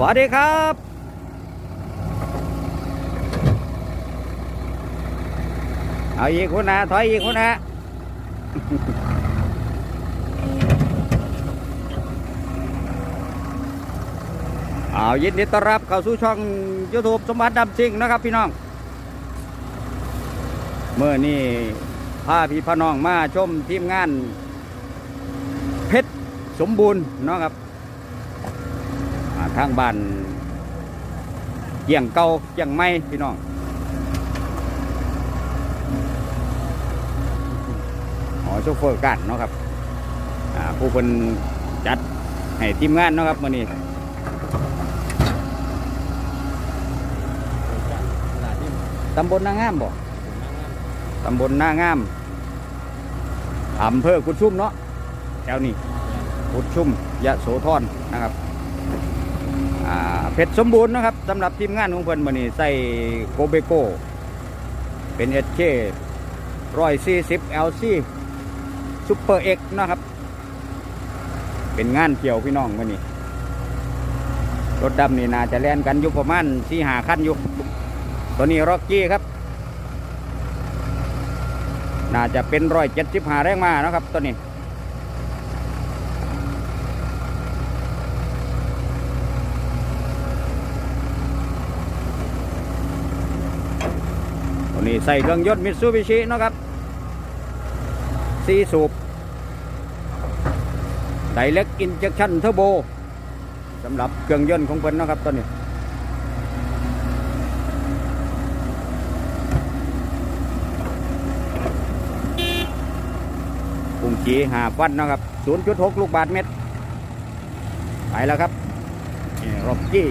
วัสดีครับเอาอีกคุณนะถอยอีกคุณนะเอายินดีต้อนรับเข้าสู่ช่อง YouTube สมบัติดำซิงนะครับพี่น้อง เมื่อนี้พาพี่พน้องมาชมทีมงาน เพชรสมบูรณ์นะครับ ทางบ้านเกี่ยงเก่าเกี่ยงไม่พี่น้องหอโชเฟอร์กันเนาะครับผู้คนจัดให้ทีมงานเนาะครับมื่อนี้ตำบลนางามบ่ตำบลนางามอำเภอกุดชุ่มเนาะแถวนี้กุดชุ่มยะโสธรนะครับ เพชรสมบูรณ์นะครับสำหรับทีมงานของเพิ่นมื่อนี้ใส่โกเบโกเป็นเอเคร้อยสี่สิบเอลซีซูเปอร์เอ็กนะครับ เป็นงานเกี่ยวพี่น้องมื่อนี้รถดำนี่น่าจะแล่นกันอยู่ประมาณสี่หาคันอยู่ตัวนี้ร็อกกี้ครับ น่าจะเป็นร้อยเจ็ดสิบหาแรงมานะครับตัวนี้ ตัวนี้ใส่เครื่องยนต์มิตซูบิชินาะครับซีสูบไดเล็กอินเจคชั่นเทอร์โบสำหรับเครื่องยนต์ของเพิ่นเนาะครับตัวนี้กุ้งจีหาฟันเนาะครับ 0.6 ลูกบาทเม็ดไปแล้วครับนี่ร็อกกี้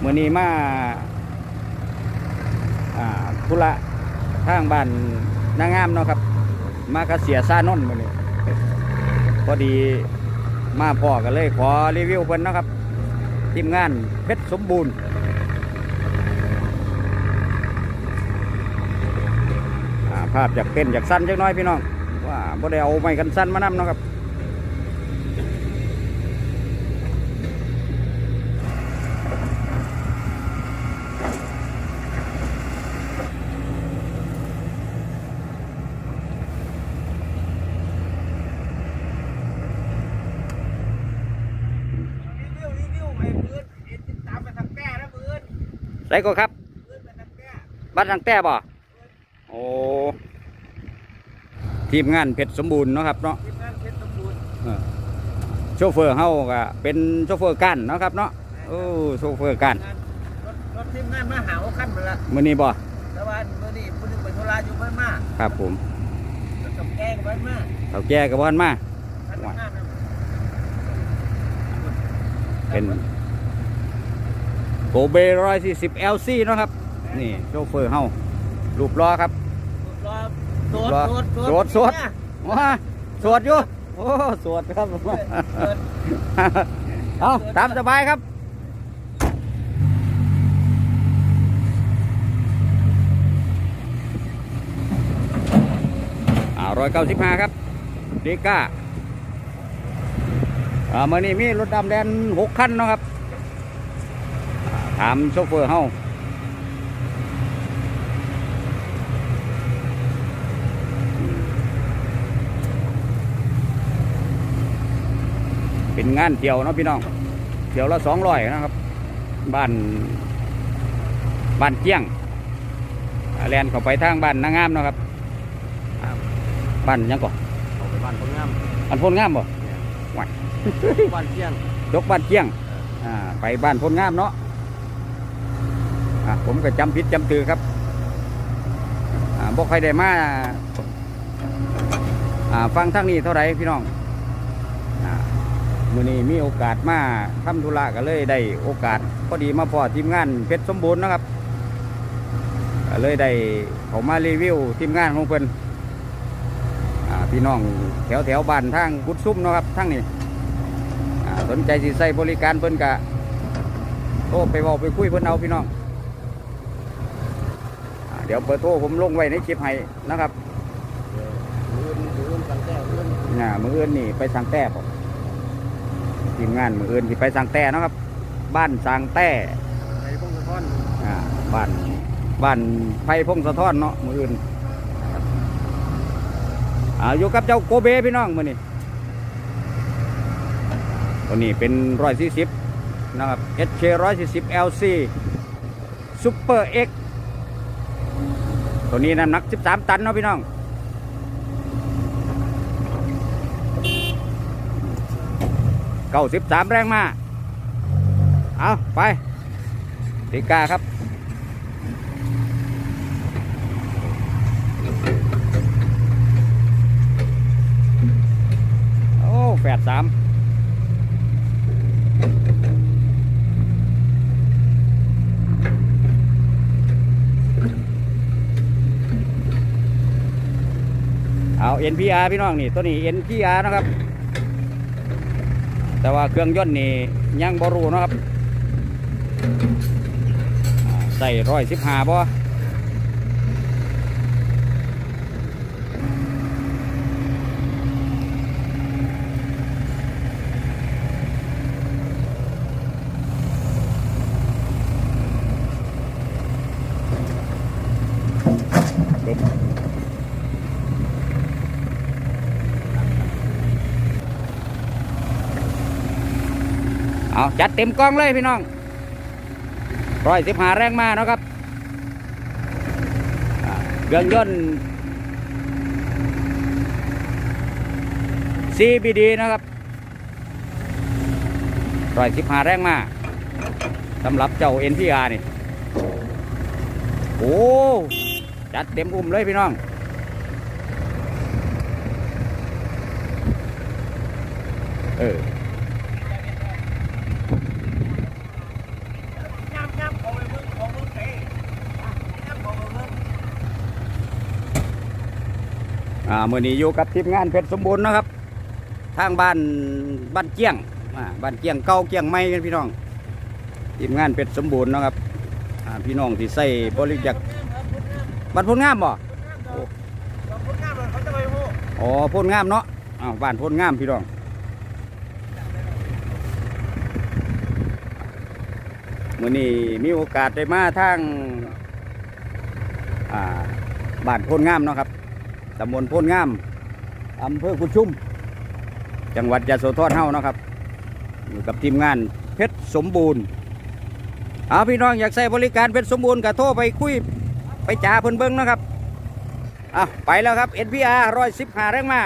เมื่อนี้มาอ่า ธุระทางบ้านนางงามเนาะครับ มากระเสียซานนท์มื่อนี้พอดีมาพ่อกันเลยขอรีวิวเพิ่นนะครับทีมงานเพชรสมบูรณ์ภาพจากเป็นจากสั้นจักหน้อยพี่น้องว่าบ่ได้เอาไม้กันสั้นมานำเนาะครับ รีวิวรีวิวไอ้ปืนเอ็นติดตามไปทางแก้นะปืน ใส่ก็ครับปืนไปทางแก้บ้านทางแต่บ่โอ้ทีมงานเพชรสมบูรณ์เนาะครับเนาะทีมงานเพชรสมบูรณ์เออโชเฟอร์เฮาก็เป็นโชเฟอร์กันเนาะครับเนาะโอ้โชเฟอร์กันงานรถรถทีมงานมาหาเอาขั้นมาละมื้อนี้บ่แต่ว่าเมื่อนี้ผู้หนึงไปธุระอยู่บ้านมาครับผมรถกับแก้กับบ้านมาเฒ่าแก่กับบ่ทันมาท่าน ทำงานนะเป็นโกเบ140 LC เนาะครับ นี่โชเฟอร์เฮารูปล้อครับรอโสดรอโสดโสดโสดว้าสวดอยู่โอ้สวดครับโสดเอาตามสบายครับอ่าร้อยเก้าสิบห้าครับเดก้าอ่ามื่อนี้มีรถดำแดนหกคันเนาะครับอ่า ถามโชเฟอร์เฮาเป็นงานเที่ยวเนาะพี่น้องเที่ยวละสองร้อยนะครับ บ้านบ้านเจียงอ่าแลนเข้าไปทางบ้านนางงามเนาะครับอ่าบ้านหยังก่อนเอาไปบ้านคนงามอันพลงามบ่บ้านเที่ยงยกบ้านเจียงอ่าไปบ้านพลงามเนาะอ่า ผมก็จำผิดจำตือครับบอ่าบ่ใครได้มาฟังทางนี้เท่าไรพี่น้องอมือนี้มีโอกาสมาทำธุระก็เลยได้โอกาสพอดีมาพอทีมงานเพชรสมบูรณ์นะครับเลยได้เขามารีวิวทีมงานของเพิ่อ่าพี่น้องแถวแถวบ้านทางกุดซุ้มนะครับทางนี้สนใจสิใส่บริการเพิ่อนกะโทรไปเว้าไปคุยเพิ่อนเอาพี่น้อง เดี๋ยวเบอร์โทรผมลงไว้ในคลิปให้นะครับปืนปืนกันแก้ปืนน่ะมืออื่นนี่ไปสั่งแต้บ่ทีมงานมืออื่นที่ไปสังแต่เนาะครับ บ้านสังแต่ในพวกสะท้อนอ่าบ้านบ้านไผ่พงสะท้อนเนาะมืออื่นนะครับอ่าอยู่กับเจ้าโกเบพี่น้องมือนี้ตัวนี้เป็นร้อยสี่สิบนะครับ HK ร้อยสี่สิบ LC Super X ตัวนี้น้ำหนัก 13 ตันเนาะพี่น้อง เก้าสิบสามแรงมา เอาไปติกาครับโอ้แฝดสาม เอา NPR พี่น้องนี่ตัวนี้ NPR นะครับ แต่ว่าเครื่องยนต์นี่ยังบรูนะครับใส่ร้อยสิบห้าบ่ จัดเต็มกล้องเลยพี่น้องร้อยสิบห้าแรงมาเนาะครับเครื่องยนต์ CBD นะครับร้อยสิบห้าแรงมาสำหรับเจ้า NPR นี่ โอ้ จัดเต็มอุ้มเลยพี่น้องเออ ย่ำย่ำของไอ้มึงของมึงเตะย่ำของไอ้มึง อ่ามื่อนี้อยู่กับทีมงานเพชรสมบูรณ์นะครับ ทางบ้านบ้านเกี้ยงบ้านเกี้ยงเก่าเกี้ยงใหม่กันพี่น้อง ทีมงานเพชรสมบูรณ์นะครับพี่น้องที่ใส่บริจาคบ้านพลงามบ่เราพูดง่ายเลยเขาจะไปโม่อ๋อพลงามเนาะอ้าวบ้านพลงามพี่น้องมื่อนี้มีโอกาสได้มาทางอ่าบ้านพลงามเนาะครับ ตำบลพลงามอำเภอกุดชุมจังหวัดยะโสธรเฮานะครับอยู่กับทีมงานเพชรสมบูรณ์เอาพี่น้องอยากใช้บริการเพชรสมบูรณ์ก็โทรไปคุยไปจ่าเพิ่นเบิ้งนะครับอะไปแล้วครับ NPR ร้อยสิบห้าแรงมา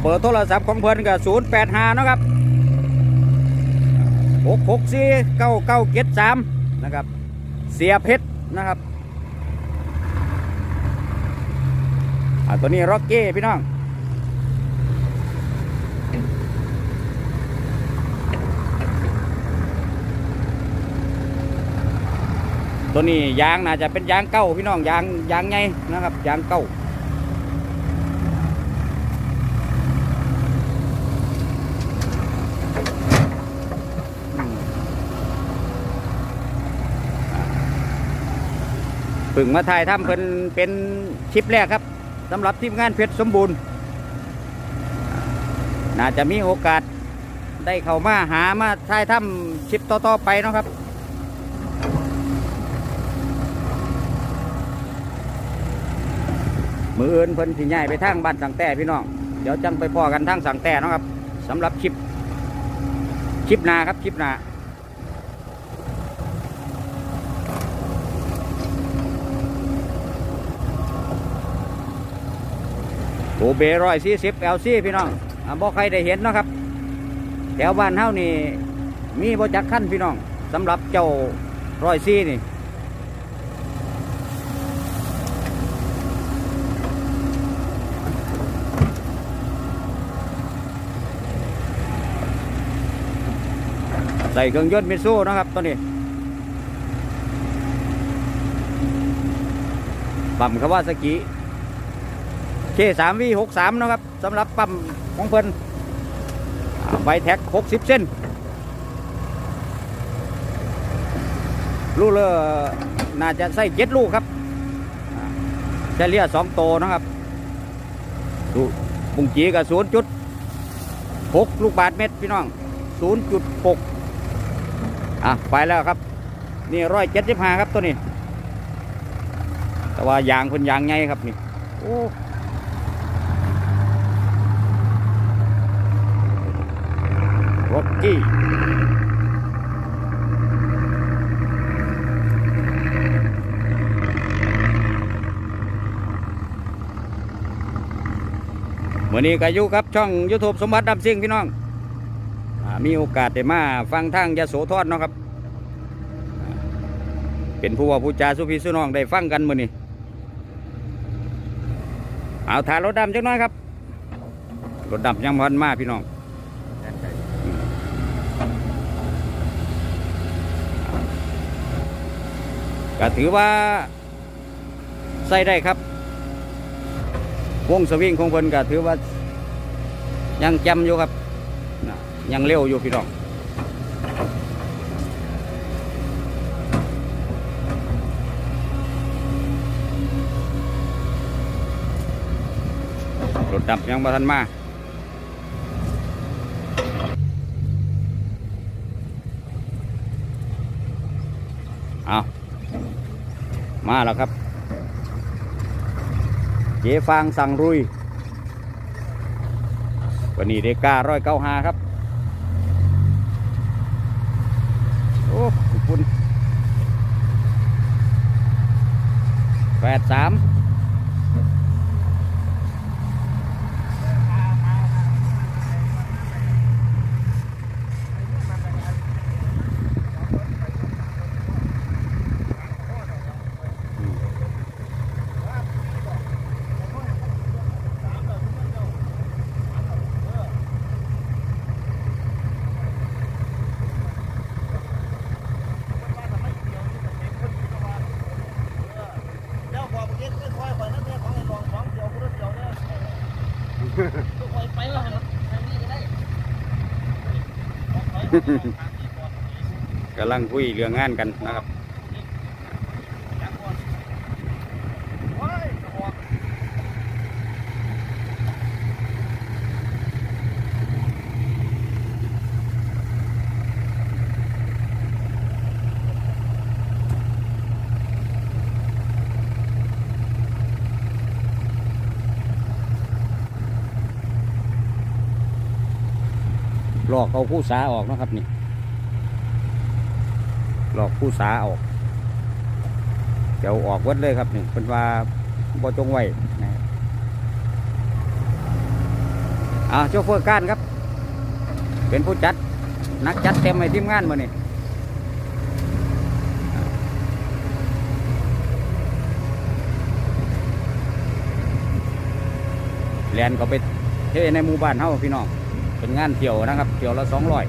เบอร์โทรศัพท์ของเพิ่นก็ศูนย์แปดห้านะครับหกหกสี่เก้าเก้าเจ็ดสามนะครับ เสียเพชรนะครับตัวนี้ร็อกเก้พี่น้องตัวนี้ยางน่าจะเป็นยางเก้าพี่น้องยางยางไงนะครับยางเก้า พึ่งมาถ่ายทำเพิ่นเป็นคลิปแรกครับสำหรับทีมงานเพชรสมบูรณ์ น่าจะมีโอกาสได้เข้ามาหามาถ่ายทำคลิปต่อๆไปนะครับมืออื่นเพิ่นสิย้ายไปทางบ้านสังแต่พี่น้องเดี๋ยวจังไปพอกันทางสังแต่นะครับสำหรับคลิปคลิปนาครับคลิปนา โอเบร้อยสี่สิบเอลซีพี่น้องอ่าบ่ใครได้เห็นนะครับ แถวบ้านเฮานี่ มีบ่จักขั้นพี่น้องสำหรับเจ้าร้อยซี่นี่ใส่เครื่องยนต์มิซูนะครับตัวนี้ปั๊มคาว่าซากิ เคสามวีหกสามนะครับสำหรับปั๊มของเพิ่นอ่าใบแท็กหกสิบเส้นลูกเลอน่าจะใส่เจ็ดลูกครับอ่าเฉลี่ยสองโตนะครับดูบุงจีกับศูนย์จุดหกลูกบาทเมตรพี่น้องศูนย์จุดหกอะไปแล้วครับ นี่ร้อยเจ็ดสิบห้าครับตัวนี้ แต่ว่ายางเพิ่นยางไงครับนี่โอ้ร็อ กี้มื่อนี้ก็อยู่ครับช่อง YouTube สมบัติดำซิ่งพี่น้องอมีโอกาสได้มาฟังทางยะโสธรเนาะครับ เป็นผู้ว่าผู้จาสุพีสุน้องได้ฟังกันมื่อนี้ เอาถ่ายรถดำจังน้อยครับ รถดำยังพันมาพี่น้อง ก็ถือว่าใส่ได้ครับ วงสวิงของเพิ่นก็ถือว่า ยังจำอยู่ครับนะยังเร็วอยู่พี่น้องรถดับยังมาทันมา มาแล้วครับ เจฟางสั่งรุยวันนี้เดกก้าร้อยเก้าหาครับ โอ้ขอบคุณแปดสาม เจ้าบอกเมื่อกี้ไม่ค่อยข่อยนั่นเนี่ยของไอ้รองของเดียวกูรถเดียวเนี่ยข่อย ไปแล้วนทางนี้ก็ได้กำลังคุยเรื่องงานกันนะครับ โอ้ยจะบอก หลอกเอาผู้สาออกนะครับนี่ หลอกผู้สาออก เดี๋ยวออกวัดเลยครับนี่เป็นว่าบ่จงไว้นะอ่าโชเฟอร์ก้านครับ เป็นผู้จัด นักจัดเต็มในทีมงานมานี่แลนก็ไปเทในหมู่บ้านเฮาพี่น้อง เป็นงานเที่ยวนะครับเที่ยวละสองร้อย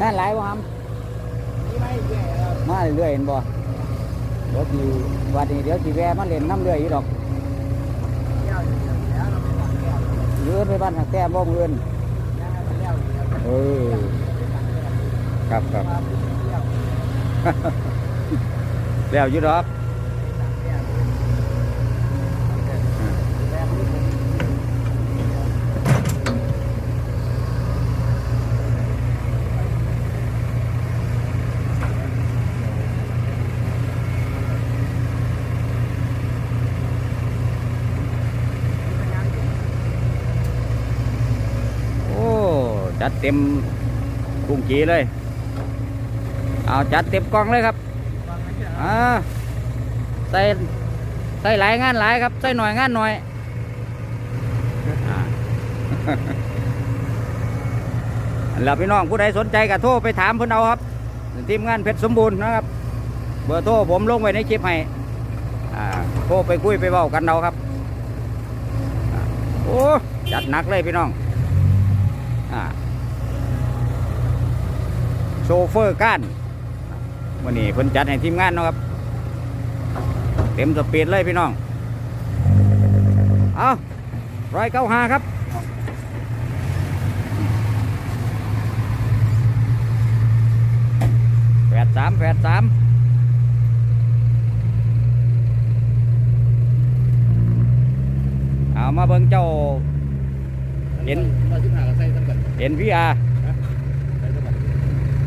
งาน หลายวะครับนี่ไม่แย่แล้วมาเรื่อยๆเห็นบ่เดี๋ยวทีวันนี้เดี๋ยวทีแวะมาเล่นน้ำเรื่อยอีดอกแก้วอยู่แล้วเราไม่หวังแก้วเลื่อนไปบ้านหักแต้มบ่เงินยังไงมันแล้วอยู่แล้วเออครับครับมาปุ๊บแก้วแล้วอยู่ดอก แก้วแล้วปุ๊บผม โอ้ จัด เต็มกุ้งกีเลย เอาจัดเต็มกล่องเลยครับอ่าใส่ใส่หลายงานหลายครับ ใส่หน่อยงานหน่อยแล้วพี่น้องผู้ใดสนใจก็โทรไปถามเพิ่นเอาครับ ทีมงานเพชรสมบูรณ์นะครับ เบอร์โทรผมลงไว้ในคลิปให้โทรไปคุยไปเว้ากันเอาครับ โอ้จัดหนักเลยพี่น้องอ่า โชเฟอร์ก้านวันนี้เพิ่นจัดให้ทีมงานเนาะครับ เต็มสปีดเลยพี่น้อง เอาร้อยเก้าหาครับแปดสามแปดสามเอามาเบิ่งเจ้าเห็นร้อยสิบห้าก็ใส่ทั้งกันเห็นพี่อาใส่ทั้งกัน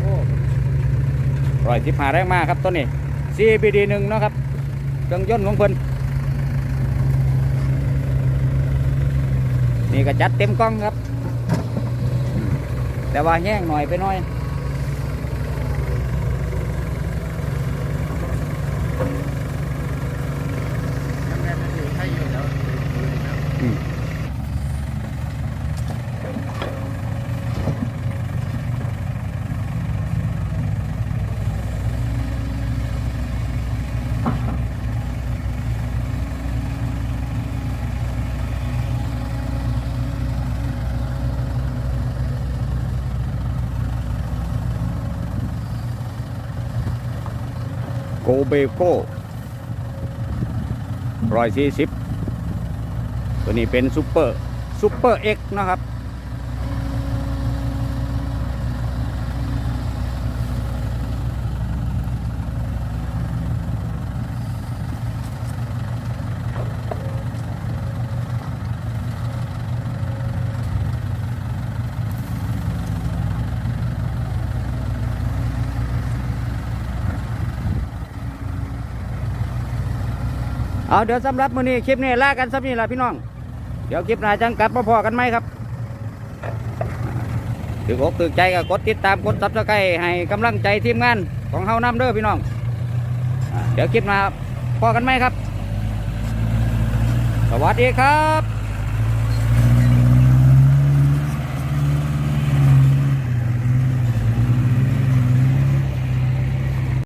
โอ้ ร้อยสิบห้าแรงมาครับตัวนี้ CBD หนึ่งเนาะครับเครื่องยนต์ของเพิ่นนี่ก็จัดเต็มกล้องครับ แต่ว่าแห้งหน่อยไปหน่อย น้ำแดงนั่นคือใช่อยู่แล้ว อืมโก เบโก้ร้อยสี่สิบตัวนี้เป็นซูเปอร์ซูเปอร์เอ็กนะครับ เอาเดี๋ยวสำหรับมื้อนี้คลิปนี้ลากันสำนี้ละพี่น้อง เดี๋ยวคลิปหน้าจังกลับมาพอกันไหมครับถืออกตื่นใจก็กดติดตามกดซับสไครต์ให้กำลังใจทีมงานของเฮานำเด้อพี่น้อง เดี๋ยวคลิปหน้าพอกันไหมครับ สวัสดีครับ